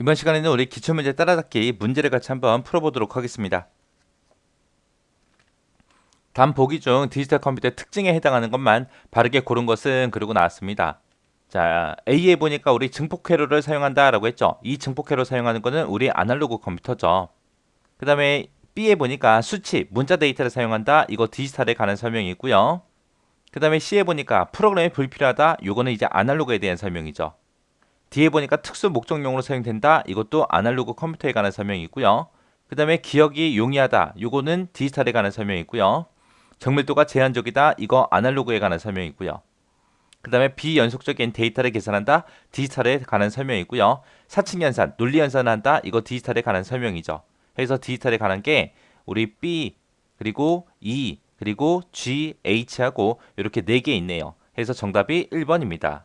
이번 시간에는 우리 기출문제 따라잡기 문제를 같이 한번 풀어보도록 하겠습니다. 다음 보기 중 디지털 컴퓨터의 특징에 해당하는 것만 바르게 고른 것은 그리고 나왔습니다. 자, A에 보니까 우리 증폭 회로를 사용한다 라고 했죠. 이 증폭 회로 사용하는 거는 우리 아날로그 컴퓨터죠. 그 다음에 B에 보니까 수치, 문자 데이터를 사용한다. 이거 디지털에 관한 설명이 있고요. 그 다음에 C에 보니까 프로그램이 불필요하다. 요거는 이제 아날로그에 대한 설명이죠. D에 보니까 특수 목적용으로 사용된다. 이것도 아날로그 컴퓨터에 관한 설명이 있고요. 그 다음에 기억이 용이하다. 요거는 디지털에 관한 설명이 있고요. 정밀도가 제한적이다. 이거 아날로그에 관한 설명이 있고요. 그 다음에 비연속적인 데이터를 계산한다. 디지털에 관한 설명이 있고요. 사칭 연산, 논리 연산을 한다. 이거 디지털에 관한 설명이죠. 그래서 디지털에 관한 게 우리 B 그리고 E 그리고 G, H하고 이렇게 네개 있네요. 그래서 정답이 1번입니다.